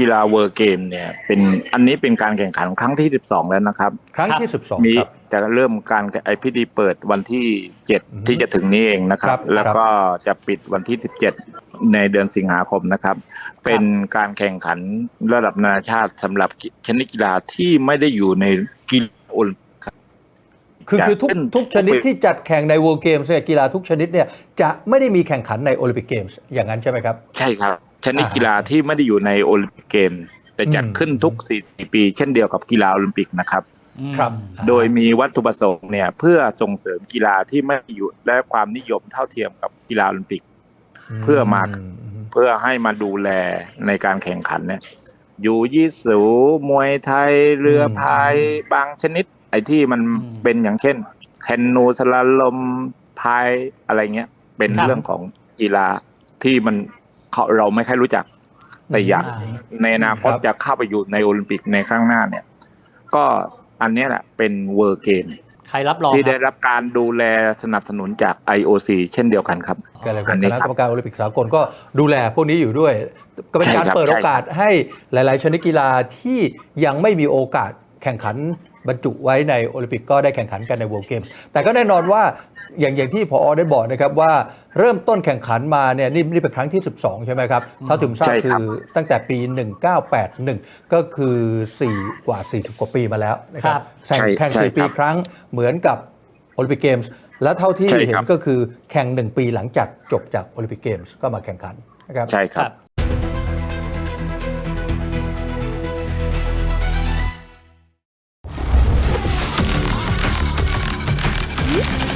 กีฬาเวิร์เกมเนี่ยเป็นอันนี้เป็นการแข่งขันครั้งที่ 12 แล้วนะครับ ครั้งที่ 12มีครับ จะเริ่มการไอพิธีเปิดวันที่อือฮึ7ที่จะถึงนี้เองนะคครัรับ บ แล้วก็จะปิดวันที่ 17 ในเดือนสิงหาคมนะครับ เป็นการแข่งขันระดับนานาชาติสำหรับชนิดกีฬาที่ไม่ได้อยู่ในกีฬาโอลิมปิกครับคือคือทุกเช่นทุกชนิดที่จัดแข่งใน World Games เนี่ยกีฬาทุกชนิดเนี่ยจะไม่ได้มีแข่งขันในโอลิมปิกเกมส์อย่างนั้นใช่ไหมครับ ใช่ครับ ชนิดอ่ากีฬาที่ไม่ได้อยู่ในโอลิมปิกเกม แต่จัดอืมขึ้นทุก4ปี เช่นเดียวกับกีฬาโอลิมปิกนะครับ ครับ โดยมีวัตถุประสงค์เนี่ยเพื่อส่งเสริมกีฬาที่ไม่อยู่และความนิยมเท่าเทียมกับกีฬาโอลิมปิก เพื่อมาเพื่อให้มาดูแลในการแข่งขันเนี่ยยูยิสูมวยไทยเรือพายบางชนิด ไอ้ที่มันอืมเป็นอย่างเช่น แคนูสลาลมพายอะไรเงี้ย เป็นครับเรื่องของกีฬาที่มัน เขาเราไม่ค่อยรู้จัก แต่อยากอ่าในอนาคตครับจะเข้าไปอยู่ในโอลิมปิกในข้างหน้าเนี่ย ก็อันเนี้ยแหละเป็นเวอร์เกมใครรับรองที่คได้รับรับการดูแลสนับสนุนจาก IOC เช่นเดียวกันครับก็เลยอัเป็นนนี้คณะครักรบรมการโอลิมปิกสากลก็ดูแลพวกนี้อยู่ด้วย ก็เป็นใช่การครับเปิดใช่โอกาสให้หลาย ๆ ชนิดกีฬาที่ยังไม่มีโอกาสแข่งขัน บรรจุไว้ในโอลิมปิกก็ได้แข่งขันกันใน World Games แต่ก็แน่นอนว่าอย่างอย่างที่พอได้บอกนะครับว่าเริ่มต้นแข่งขันมาเนี่ยนี่นี่เป็นครั้งที่ 12 ใช่ไหมครับเท่าที่ผมทราบใช่คืครับอตั้งแต่ปี 1981 ก็คือ 4 กว่า 40 กว่าปีมาแล้วนะครับครับแข่งใช่แข่งใช่สี่ปีครับครั้งเหมือนกับโอลิมปิกเกมส์และเท่าที่ใช่เห็ครันบก็คือแข่งหนึ่งปีหลังจากจบจากโอลิมปิกเกมส์ก็มาแข่งขันนะครับใช่ครับครับ you?